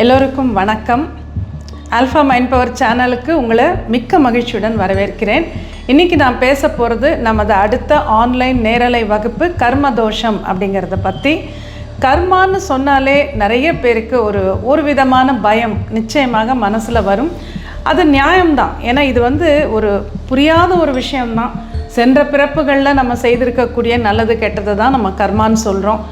எல்லோருக்கும் வணக்கம். Alpha mind power சேனலுக்கு உங்களை மிக்க மகிழ்ச்சியுடன் வரவேற்கிறேன். இன்றைக்கி நான் பேச போகிறது நமது அடுத்த ஆன்லைன் நேரலை வகுப்பு கர்ம தோஷம் அப்படிங்கிறத பற்றி கர்மான்னு சொன்னாலே நிறைய பேருக்கு ஒரு ஒரு விதமான பயம் நிச்சயமாக மனசில் வரும். அது நியாயம்தான். ஏன்னா இது வந்து ஒரு புரியாத ஒரு விஷயம்தான். சென்ற பிறப்புகளில் நம்ம செய்திருக்கக்கூடிய நல்லது கெட்டது தான் நம்ம கர்மான்னு சொல்கிறோம்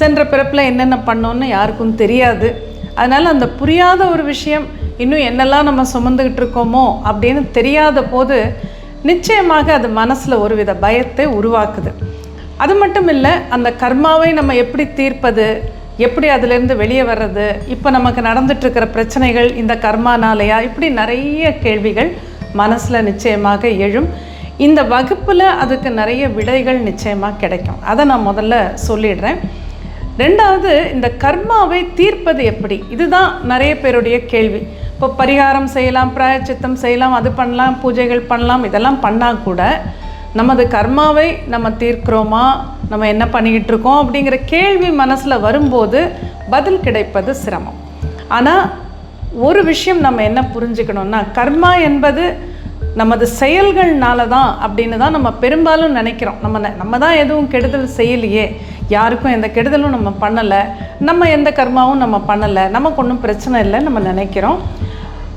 சென்ற பிறப்பில் என்னென்ன பண்ணோன்னு யாருக்கும் தெரியாது. அதனால் அந்த புரியாத ஒரு விஷயம் இன்னும் என்னெல்லாம் நம்ம சுமந்துக்கிட்டு இருக்கோமோ அப்படின்னு தெரியாத போது நிச்சயமாக அது மனசில் ஒரு வித பயத்தை உருவாக்குது. அது மட்டும் இல்லை அந்த கர்மாவை நம்ம எப்படி தீர்ப்பது எப்படி அதிலிருந்து வெளியே வர்றது இப்போ நமக்கு நடந்துட்டுருக்கிற பிரச்சனைகள் இந்த கர்மானாலையா இப்படி நிறைய கேள்விகள் மனசில் நிச்சயமாக எழும். இந்த வகுப்பில் அதுக்கு நிறைய விடைகள் நிச்சயமாக கிடைக்கும். அதை நான் முதல்ல சொல்லிடுறேன். ரெண்டாவது இந்த கர்மாவை தீர்ப்பது எப்படி? இதுதான் நிறைய பேருடைய கேள்வி. இப்போ பரிகாரம் செய்யலாம் பிராயச்சித்தம் செய்யலாம் அது பண்ணலாம் பூஜைகள் பண்ணலாம் இதெல்லாம் பண்ணால் கூட நமது கர்மாவை நம்ம தீர்க்கிறோமா? நம்ம என்ன பண்ணிக்கிட்டு இருக்கோம்? அப்படிங்கிற கேள்வி மனசில் வரும்போது பதில் கிடைப்பது சிரமம். ஆனால் ஒரு விஷயம் நம்ம என்ன புரிஞ்சுக்கணும்னா கர்மா என்பது நமது செயல்கள்னால தான் அப்படின்னு தான் நம்ம பெரும்பாலும் நினைக்கிறோம். நம்ம நம்ம தான் எதுவும் கெடுதல் செய்யலையே. யாருக்கும் எந்த கெடுதலும் நம்ம பண்ணலை நம்ம எந்த கர்மாவும் நம்ம பண்ணலை நமக்கு ஒன்றும் பிரச்சனை இல்லை நம்ம நினைக்கிறோம்.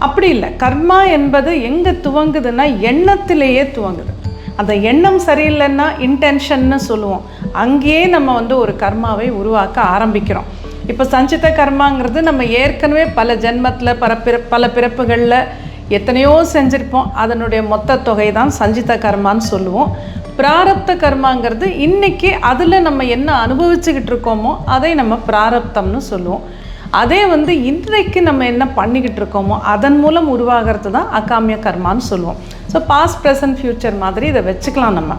அப்படி இல்லை. கர்மா என்பது எங்கே துவங்குதுன்னா எண்ணத்திலேயே துவங்குது. அந்த எண்ணம் சரியில்லைன்னா இன்டென்ஷன்னு சொல்லுவோம். அங்கேயே நம்ம வந்து ஒரு கர்மாவை உருவாக்க ஆரம்பிக்கிறோம். இப்போ சஞ்சித கர்மாங்கிறது நம்ம ஏற்கனவே பல ஜென்மத்தில் பல பிற பல பிறப்புகளில் எத்தனையோ செஞ்சுருப்போம். அதனுடைய மொத்த தொகை தான் சஞ்சித கர்மான்னு சொல்லுவோம். பிராரப்த கர்மாங்கிறது இன்னைக்கு அதில் நம்ம என்ன அனுபவிச்சுக்கிட்டு இருக்கோமோ அதை நம்ம பிராரப்தம்னு சொல்லுவோம். அதே வந்து இன்றைக்கு நம்ம என்ன பண்ணிக்கிட்டு இருக்கோமோ அதன் மூலம் உருவாகிறது தான் அகாமிய கர்மான்னு சொல்லுவோம். ஸோ பாஸ்ட் ப்ரெசன்ட் ஃப்யூச்சர் மாதிரி இதை வச்சுக்கலாம் நம்ம.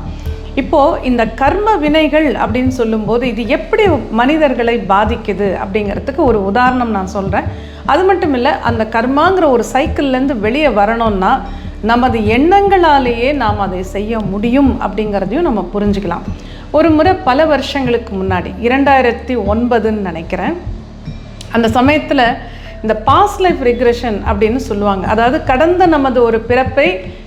இப்போது இந்த கர்ம வினைகள் அப்படின்னு சொல்லும்போது இது எப்படி மனிதர்களை பாதிக்குது அப்படிங்கிறதுக்கு ஒரு உதாரணம் நான் சொல்கிறேன் அது மட்டும் இல்லை அந்த கர்மாங்கிற ஒரு சைக்கிள்லேருந்து வெளியே வரணும்னா நமது எண்ணங்களாலேயே நாம் அதை செய்ய முடியும் அப்படிங்கிறதையும் நம்ம புரிஞ்சுக்கலாம். ஒரு முறை பல வருஷங்களுக்கு முன்னாடி இரண்டாயிரத்தி ஒன்பதுன்னு நினைக்கிறேன். அந்த சமயத்தில் இந்த பாஸ் லைஃப் ரிக்ரெஷன் அப்படின்னு சொல்லுவாங்க. அதாவது கடந்த நமது ஒரு பிறப்பை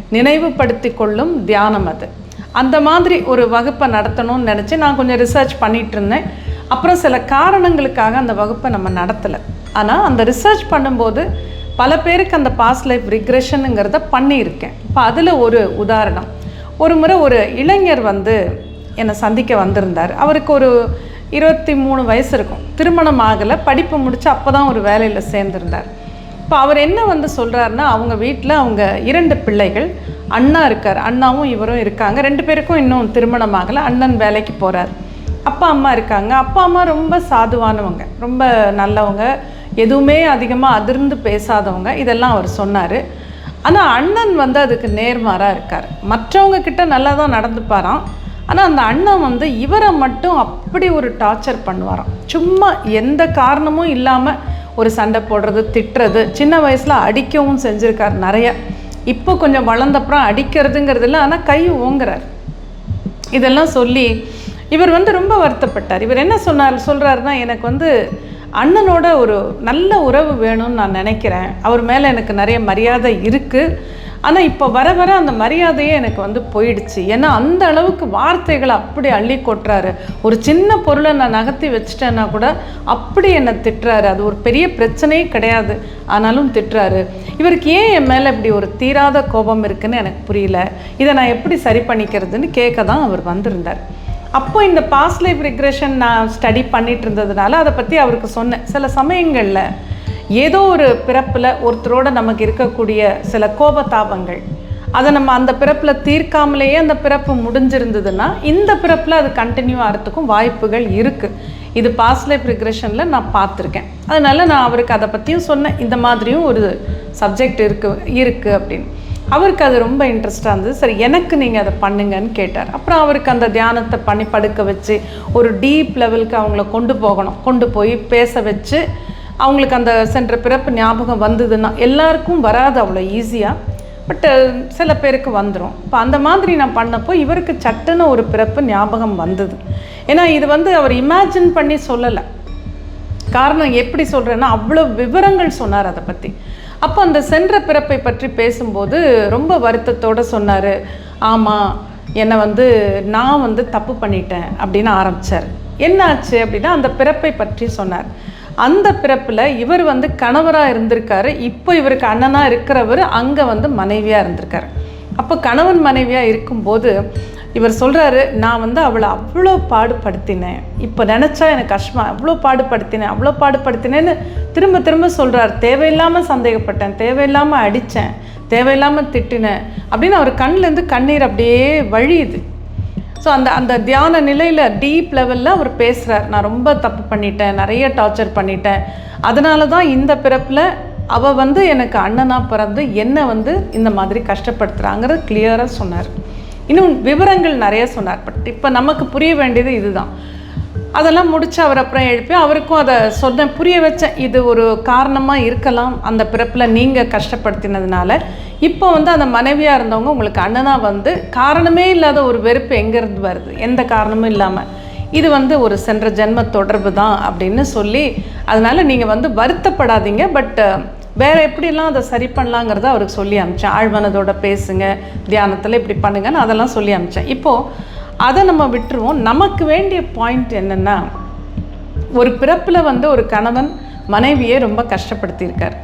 நினைவுபடுத்தி கொள்ளும் தியானம் அது. அந்த மாதிரி ஒரு வகுப்பை நடத்தணும்னு நினச்சி நான் கொஞ்சம் ரிசர்ச் பண்ணிகிட்டு இருந்தேன். அப்புறம் சில காரணங்களுக்காக அந்த வகுப்பை நம்ம நடத்தலை. ஆனால் அந்த ரிசர்ச் பண்ணும்போது பல பேருக்கு அந்த பாஸ் லைஃப் ரிக்ரெஷனுங்கிறத பண்ணியிருக்கேன். இப்போ அதில் ஒரு உதாரணம். ஒரு முறை ஒரு இளைஞர் வந்து என்னை சந்திக்க வந்திருந்தார். அவருக்கு ஒரு இருபத்தி மூணு வயசு இருக்கும். திருமணம் ஆகலை படிப்பு முடித்து அப்போ தான் ஒரு வேலையில் சேர்ந்துருந்தார். இப்போ அவர் என்ன வந்து சொல்கிறாருன்னா அவங்க வீட்டில் அவங்க இரண்டு பிள்ளைகள் அண்ணா இருக்கார் அண்ணாவும் இவரும் இருக்காங்க. ரெண்டு பேருக்கும் இன்னும் திருமணம் ஆகலை அண்ணன் வேலைக்கு போகிறார் அப்பா அம்மா இருக்காங்க. அப்பா அம்மா ரொம்ப சாதுவானவங்க ரொம்ப நல்லவங்க. எதுவுமே அதிகமாக அதிர்ந்து பேசாதவங்க இதெல்லாம் அவர் சொன்னார். ஆனால் அண்ணன் வந்து அதுக்கு நேர்மாறாக இருக்கார். மற்றவங்க கிட்ட நல்லா தான் நடந்துப்பாராம். ஆனால் அந்த அண்ணன் வந்து இவரை மட்டும் அப்படி ஒரு டார்ச்சர் பண்ணுவாராம். சும்மா எந்த காரணமும் இல்லாமல் ஒரு சண்டை போடுறது திட்டுறது சின்ன வயசில் அடிக்கவும் செஞ்சுருக்கார் நிறைய. இப்போ கொஞ்சம் வளர்ந்தப்புறம் அடிக்கிறதுங்கிறதுல ஆனால் கை ஓங்குறார். இதெல்லாம் சொல்லி இவர் வந்து ரொம்ப வருத்தப்பட்டார். இவர் என்ன சொன்னார் சொல்கிறாருன்னா எனக்கு வந்து அண்ணனோட ஒரு நல்ல உறவு வேணும்னு நான் நினைக்கிறேன். அவர் மேலே எனக்கு நிறைய மரியாதை இருக்குது ஆனால் இப்போ வர வர அந்த மரியாதையே எனக்கு வந்து போயிடுச்சு. ஏன்னா அந்த அளவுக்கு வார்த்தைகளை அப்படி அள்ளி கொட்டுறாரு. ஒரு சின்ன பொருளை நான் நகர்த்தி வச்சுட்டேன்னா கூட அப்படி என்னை திட்டுறாரு. அது ஒரு பெரிய பிரச்சனையே கிடையாது. ஆனாலும் திட்டுறாரு. இவருக்கு ஏன் என் மேலே இப்படி ஒரு தீராத கோபம் இருக்குன்னு எனக்கு புரியல. இதை நான் எப்படி சரி பண்ணிக்கிறதுன்னு கேட்க தான் அவர் வந்திருந்தார். அப்போ இந்த பாஸ்ட் லைஃப் ரிக்ரெஷன் நான் ஸ்டடி பண்ணிட்டு இருந்ததுனால அதை பற்றி அவருக்கு சொன்னேன். சில சமயங்களில் ஏதோ ஒரு பிறப்பில் ஒருத்தரோட நமக்கு இருக்கக்கூடிய சில கோபதாபங்கள் அதை நம்ம அந்த பிறப்பில் தீர்க்காமலேயே அந்த பிறப்பு முடிஞ்சிருந்ததுன்னா இந்த பிறப்பில் அது கண்டினியூ ஆகிறதுக்கும் வாய்ப்புகள் இருக்குது இது பாஸ்ட் லைஃப் ரிக்ரெஷனில் நான் பார்த்துருக்கேன். அதனால நான் அவருக்கு அதை பற்றியும் சொன்னேன். இந்த மாதிரியும் ஒரு சப்ஜெக்ட் இருக்குது இருக்குது அப்படின்னு. அவருக்கு அது ரொம்ப இன்ட்ரெஸ்டாக இருந்தது. சரி எனக்கு நீங்கள் அதை பண்ணுங்கன்னு கேட்டார். அப்புறம் அவருக்கு அந்த தியானத்தை பண்ணி படுக்க வச்சு ஒரு டீப் லெவலுக்கு அவங்கள கொண்டு போகணும். கொண்டு போய் பேச வச்சு அவங்களுக்கு அந்த சென்ற பிறப்பு ஞாபகம் வந்ததுன்னா எல்லாருக்கும் வராது அவ்வளோ ஈஸியாக பட்டு சில பேருக்கு வந்துடும் இப்போ அந்த மாதிரி நான் பண்ணப்போ இவருக்கு சட்டுன்னு ஒரு பிறப்பு ஞாபகம் வந்தது. ஏன்னா இது வந்து அவர் இமேஜின் பண்ணி சொல்லலை. காரணம் எப்படி சொல்கிறேன்னா அவ்வளோ விவரங்கள் சொன்னார் அதை பற்றி அப்போ அந்த சென்ற பிறப்பை பற்றி பேசும்போது ரொம்ப வருத்தத்தோடு சொன்னார். ஆமாம் என்னை வந்து நான் வந்து தப்பு பண்ணிட்டேன் அப்படின்னு ஆரம்பித்தார் என்ன ஆச்சு அப்படின்னா அந்த பிறப்பை பற்றி சொன்னார். அந்த பிறப்பில் இவர் வந்து கணவராக இருந்திருக்காரு. இப்போ இவருக்கு அண்ணனாக இருக்கிறவர் அங்கே வந்து மனைவியாக இருந்திருக்காரு. அப்போ கணவன் மனைவியாக இருக்கும்போது இவர் சொல்கிறாரு நான் வந்து அவளை அவ்வளோ பாடுபடுத்தினேன். இப்போ நினச்சா எனக்கு கஷ்டமாக அவ்வளோ பாடுபடுத்தினேன் அவ்வளோ பாடுபடுத்தினேன்னு திரும்ப திரும்ப சொல்கிறார் தேவையில்லாமல் சந்தேகப்பட்டேன் தேவையில்லாமல் அடித்தேன் தேவையில்லாமல் திட்டினேன். அப்படின்னு அவர் கண்ணிலேருந்து கண்ணீர் அப்படியே வழியுது. ஸோ அந்த அந்த தியான நிலையில் டீப் லெவலில் அவர் பேசுகிறார் நான் ரொம்ப தப்பு பண்ணிட்டேன் நிறைய டார்ச்சர் பண்ணிட்டேன். அதனால தான் இந்த பிறப்பில் அவள் வந்து எனக்கு அண்ணனாக பிறந்து என்னை வந்து இந்த மாதிரி கஷ்டப்படுத்துகிறாங்கிறது கிளியராக சொன்னார். இன்னும் விவரங்கள் நிறைய சொன்னார். பட் இப்போ நமக்கு புரிய வேண்டியது இதுதான். அதெல்லாம் முடிச்சு அவர் அப்புறம் எழுப்பி அவருக்கும் அதை சொன்னேன் புரிய வச்சேன் இது ஒரு காரணமாக இருக்கலாம். அந்த பிறப்பில் நீங்கள் கஷ்டப்படுத்தினதுனால இப்போ வந்து அந்த மனைவியாக இருந்தவங்க உங்களுக்கு அண்ணனாக வந்து காரணமே இல்லாத ஒரு வெறுப்பு எங்கேருந்து வருது? எந்த காரணமும் இல்லாமல் இது வந்து ஒரு சென்ற ஜென்ம தொடர்பு தான் அப்படின்னு சொல்லி அதனால் நீங்கள் வந்து வருத்தப்படாதீங்க. பட் வேறு எப்படிலாம் அதை சரி பண்ணலாங்கிறத அவருக்கு சொல்லி அமிச்சேன் ஆழ்மனதோட பேசுங்க தியானத்தில் இப்படி பண்ணுங்கன்னு அதெல்லாம் சொல்லி அமிச்சேன் இப்போது அதை நம்ம விட்டுருவோம். நமக்கு வேண்டிய பாயிண்ட் என்னென்னா ஒரு பிறப்பில் வந்து ஒரு கணவன் மனைவியை ரொம்ப கஷ்டப்படுத்தியிருக்கார்.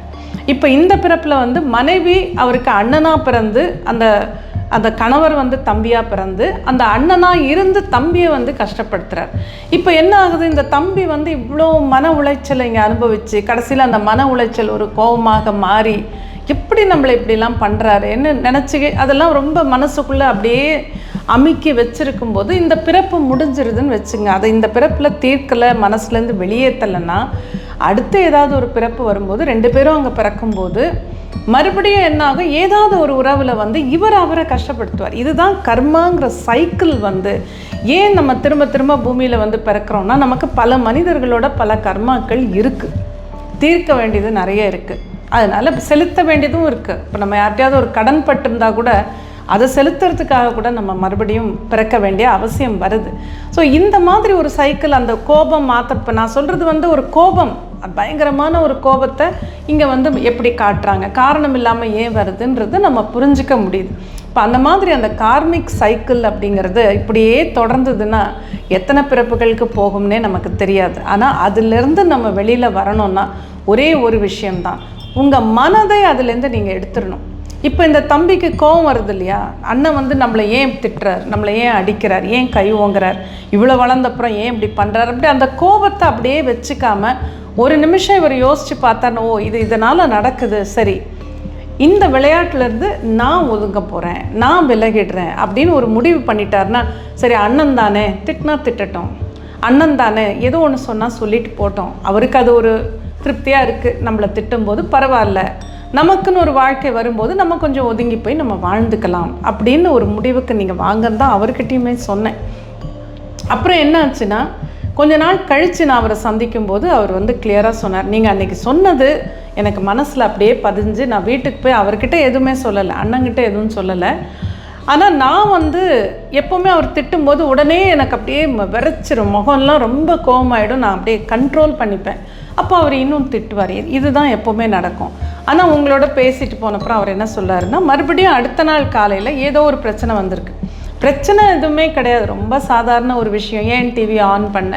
இப்போ இந்த பிறப்பில் வந்து மனைவி அவருக்கு அண்ணனாக பிறந்து அந்த அந்த கணவர் வந்து தம்பியாக பிறந்து அந்த அண்ணனாக இருந்து தம்பியை வந்து கஷ்டப்படுத்துகிறார் இப்போ என்ன ஆகுது? இந்த தம்பி வந்து இவ்வளோ மன உளைச்சலை இங்கே அனுபவித்து கடைசியில் அந்த மன உளைச்சல் ஒரு கோபமாக மாறி எப்படி நம்மளை இப்படிலாம் பண்ணுறாரு என்ன நினச்சி அதெல்லாம் ரொம்ப மனசுக்குள்ளே அப்படியே அமுக்கி வச்சுருக்கும் போது இந்த பிறப்பு முடிஞ்சிருதுன்னு வச்சுங்க. அதை இந்த பிறப்பில் தீர்க்கலை மனசுலேருந்து வெளியேற்றலைன்னா அடுத்து ஏதாவது ஒரு பிறப்பு வரும்போது ரெண்டு பேரும் அங்கே பிறக்கும்போது மறுபடியும் என்ன ஆகும் ஏதாவது ஒரு உறவில் வந்து இவர் அவரை கஷ்டப்படுத்துவார். இதுதான் கர்மாங்கிற சைக்கிள் வந்து. ஏன் நம்ம திரும்ப திரும்ப பூமியில் வந்து பிறக்கிறோம்னா நமக்கு பல மனிதர்களோட பல கர்மாக்கள் இருக்குது தீர்க்க வேண்டியது நிறைய இருக்குது அதனால் செலுத்த வேண்டியதும் இருக்குது இப்போ நம்ம யார்கிட்டயாவது ஒரு கடன் பட்டிருந்தா கூட அதை செலுத்துறதுக்காக கூட நம்ம மறுபடியும் பிறக்க வேண்டிய அவசியம் வருது. ஸோ இந்த மாதிரி ஒரு சைக்கிள் அந்த கோபம் மாற்றப்போ நான் சொல்கிறது வந்து ஒரு கோபம். பயங்கரமான ஒரு கோபத்தை இங்கே வந்து எப்படி காட்டுறாங்க? காரணம் இல்லாமல் ஏன் வருதுன்றது நம்ம புரிஞ்சிக்க முடியுது. இப்போ அந்த மாதிரி அந்த கார்மிக் சைக்கிள் அப்படிங்கிறது இப்படியே தொடர்ந்ததுன்னா எத்தனை பிறப்புகளுக்கு போகும்னே நமக்கு தெரியாது. ஆனால் அதுலேருந்து நம்ம வெளியில் வரணும்னா ஒரே ஒரு விஷயம்தான். உங்கள் மனதை அதுலேருந்து நீங்கள் எடுத்துடணும். இப்போ இந்த தம்பிக்கு கோவம் வருது இல்லையா? அண்ணன் வந்து நம்மளை ஏன் திட்டுறார்? நம்மளை ஏன் அடிக்கிறார்? ஏன் கை ஓங்குறார்? இவ்வளோ வளர்ந்தப்புறம் ஏன் இப்படி பண்ணுறார் அப்படி அந்த கோபத்தை அப்படியே வச்சுக்காமல் ஒரு நிமிஷம் இவர் யோசித்து பார்த்தானோ இது இதனால் நடக்குது சரி. இந்த விளையாட்டுலேருந்து நான் ஒதுங்க போகிறேன் நான் விலகிடுறேன் அப்படின்னு ஒரு முடிவு பண்ணிட்டாருன்னா சரி அண்ணன் தானே திட்டினா திட்டட்டும். அண்ணன் தானே ஏதோ ஒன்று சொன்னால் சொல்லிட்டு போட்டோம். அவருக்கு அது ஒரு திருப்தியாக இருக்குது நம்மளை திட்டும்போது பரவாயில்ல. நமக்குன்னு ஒரு வாழ்க்கை வரும்போது நம்ம கொஞ்சம் ஒதுங்கி போய் நம்ம வாழ்ந்துக்கலாம் அப்படின்னு ஒரு முடிவுக்கு நீங்கள் வாங்கன்னு தான் அவர்கிட்டையுமே சொன்னேன். அப்புறம் என்ன ஆச்சுன்னா கொஞ்ச நாள் கழித்து நான் அவரை சந்திக்கும் போது அவர் வந்து கிளியராக சொன்னார். நீங்கள் அன்றைக்கி சொன்னது எனக்கு மனசில் அப்படியே பதிஞ்சு நான் வீட்டுக்கு போய் அவர்கிட்ட எதுவுமே சொல்லலை அண்ணங்கிட்ட எதுவும் சொல்லலை. ஆனால் நான் வந்து எப்போவுமே அவர் திட்டும்போது உடனே எனக்கு அப்படியே விரைச்சிரும். முகம்லாம் ரொம்ப கோபமாயிடும் நான் அப்படியே கண்ட்ரோல் பண்ணிப்பேன். அப்போ அவர் இன்னும் திட்டுவார். இதுதான் எப்போவுமே நடக்கும். ஆனால் உங்களோட பேசிட்டு போனப்புறம் அவர் என்ன சொல்லாருன்னா மறுபடியும் அடுத்த நாள் காலையில் ஏதோ ஒரு பிரச்சனை வந்திருக்கு. பிரச்சனை எதுவுமே கிடையாது. ரொம்ப சாதாரண ஒரு விஷயம். ஏன் டிவி ஆன் பண்ண?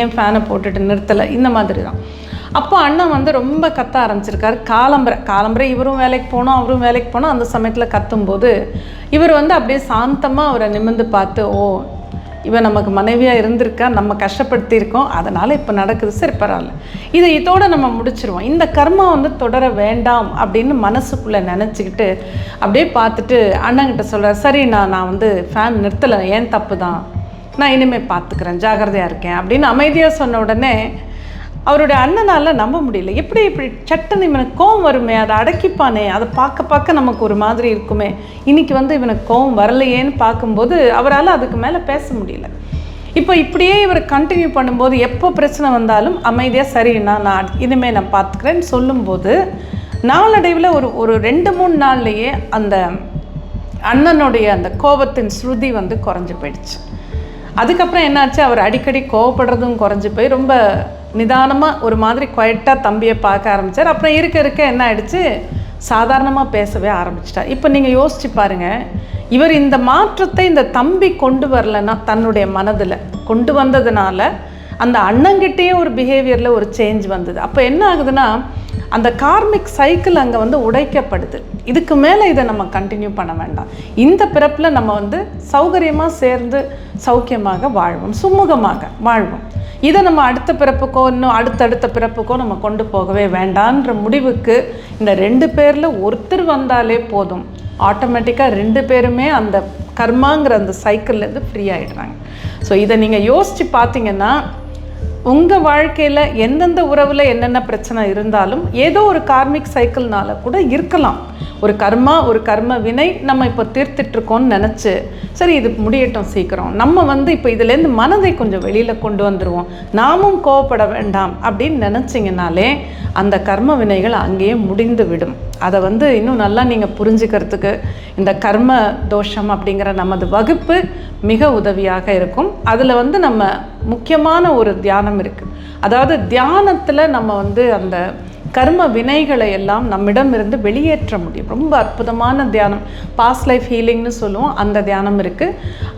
ஏன் ஃபேனை போட்டுட்டு நிறுத்தலை? இந்த மாதிரி தான் அப்போ அண்ணன் வந்து ரொம்ப கத்த ஆரம்பிச்சிருக்காரு. காலம்பரை. காலம்பரை இவரும் வேலைக்கு போனோம் அவரும் வேலைக்கு போனோம். அந்த சமயத்தில் கத்தும்போது இவர் வந்து அப்படியே சாந்தமாக அவரை நிமிர்ந்து பார்த்து ஓ இவன் நமக்கு மனைவியாக இருந்திருக்கா நம்ம கஷ்டப்படுத்தியிருக்கோம் அதனால் இப்போ நடக்குது. சரி பரவாயில்ல. இதை இதோடு நம்ம முடிச்சிருவோம். இந்த கர்மா வந்து தொடர வேண்டாம் அப்படின்னு மனசுக்குள்ளே நினச்சிக்கிட்டு அப்படியே பார்த்துட்டு அண்ணங்கிட்ட சொல்கிறேன் சரி நான் நான் வந்து ஃபேன் நிறுத்தலை. ஏன் தப்பு தான்? நான் இனிமேல் பார்த்துக்கிறேன். ஜாகிரதையாக இருக்கேன். அப்படின்னு அமைதியாக சொன்ன உடனே அவருடைய அண்ணனால் நம்ப முடியல. எப்படி இப்படி சட்டுன்னு இவனுக்கு கோவம் வருமே அதை அடக்கிப்பானே அதை பார்க்க பார்க்க நமக்கு ஒரு மாதிரி இருக்குமே. இன்னைக்கு வந்து இவனுக்கு கோவம் வரலையேன்னு பார்க்கும்போது அவரால் அதுக்கு மேலே பேச முடியல. இப்போ இப்படியே இவர் கண்டினியூ பண்ணும்போது எப்போ பிரச்சனை வந்தாலும் அமைதியாக சரிண்ணா நான் இனிமேல் நான் பார்த்துக்கிறேன்னு சொல்லும்போது நாளடைவில் ஒரு ஒரு ரெண்டு மூணு நாள்லையே அந்த அண்ணனுடைய அந்த கோபத்தின் ஸ்ருதி வந்து குறைஞ்சி போயிடுச்சு. அதுக்கப்புறம் என்னாச்சு? அவர் அடிக்கடி கோவப்படுறதும் குறைஞ்சி போய் ரொம்ப நிதானமாக ஒரு மாதிரி குவைட்டாக தம்பியை பார்க்க ஆரம்பித்தார் அப்புறம் இருக்க இருக்க என்ன ஆயிடுச்சு? சாதாரணமாக பேசவே ஆரம்பிச்சிட்டார். இப்போ நீங்கள் யோசிச்சு பாருங்கள் இவர் இந்த மாற்றத்தை இந்த தம்பி கொண்டு வரலன்னா தன்னுடைய மனதில் கொண்டு வந்ததுனால அந்த அண்ணங்கிட்டேயே ஒரு பிஹேவியரில் ஒரு சேஞ்ச் வந்தது. அப்போ என்ன ஆகுதுன்னா அந்த கார்மிக் சைக்கிள் அங்கே வந்து உடைக்கப்படுது. இதுக்கு மேலே இதை நம்ம கண்டினியூ பண்ண வேண்டாம். இந்த பிறப்பில் நம்ம வந்து சௌகரியமாக சேர்ந்து சௌக்கியமாக வாழ்வோம். சுமூகமாக வாழ்வோம். இதை நம்ம அடுத்த பிறப்புக்கோ இன்னும் அடுத்தடுத்த பிறப்புக்கோ நம்ம கொண்டு போகவே வேண்டான்ற முடிவுக்கு இந்த ரெண்டு பேரில் ஒருத்தர் வந்தாலே போதும். ஆட்டோமேட்டிக்காக ரெண்டு பேருமே அந்த கர்மாங்கிற அந்த சைக்கிள்லேருந்து ஃப்ரீ ஆகிடுறாங்க ஸோ இதை நீங்கள் யோசித்து பார்த்தீங்கன்னா உங்கள் வாழ்க்கையில் எந்தெந்த உறவில் என்னென்ன பிரச்சனை இருந்தாலும் ஏதோ ஒரு கார்மிக் சைக்கிள்னால கூட இருக்கலாம். ஒரு கர்மா ஒரு கர்ம வினை நம்ம இப்போ தீர்த்துட்ருக்கோம்னு நினச்சி சரி இது முடியட்டும் சீக்கிரம். நம்ம வந்து இப்போ இதுலேருந்து மனதை கொஞ்சம் வெளியில் கொண்டு வந்துடுவோம் நாமும் கோவப்பட வேண்டாம் அப்படின்னு நினச்சிங்கனாலே அந்த கர்ம வினைகள் அங்கேயே முடிந்து விடும். அதை வந்து இன்னும் நல்லா நீங்கள் புரிஞ்சுக்கிறதுக்கு இந்த கர்ம தோஷம் அப்படிங்கிற நமது வகுப்பு மிக உதவியாக இருக்கும். அதில் வந்து நம்ம முக்கியமான ஒரு தியானம் இருக்குது அதாவது தியானத்தில் நம்ம வந்து அந்த கர்ம வினைகளை எல்லாம் நம்மிடமிருந்து வெளியேற்ற முடியும். ரொம்ப அற்புதமான தியானம். பாஸ்ட் லைஃப் ஹீலிங்னு சொல்லுவோம். அந்த தியானம் இருக்குது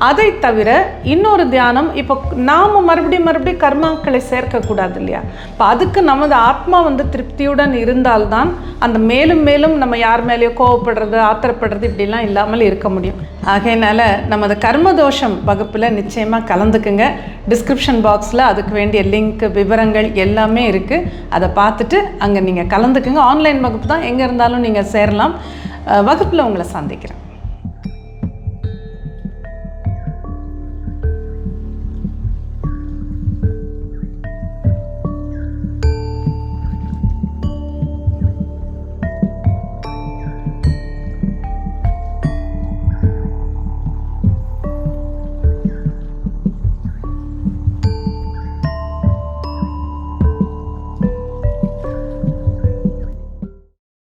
அதை தவிர இன்னொரு தியானம் இப்போ நாம் மறுபடியும் மறுபடியும் கர்மாக்களை சேர்க்கக்கூடாது இல்லையா? இப்போ அதுக்கு நமது ஆத்மா வந்து திருப்தியுடன் இருந்தால்தான் அந்த மேலும் மேலும் நம்ம யார் மேலேயோ கோவப்படுறது ஆத்திரப்படுறது இப்படிலாம் இல்லாமல் இருக்க முடியும். ஆகையினால நமது கர்மதோஷம் வகுப்பில் நிச்சயமாக கலந்துக்குங்க. டிஸ்கிரிப்ஷன் பாக்ஸில் அதுக்கு வேண்டிய லிங்க் விவரங்கள் எல்லாமே இருக்குது அதை பார்த்துட்டு அங்கே நீங்கள் கலந்துக்குங்க. ஆன்லைன் வகுப்பு தான் எங்கே இருந்தாலும் நீங்கள் சேரலாம். வகுப்பில் உங்களை சந்திக்கிறேன்.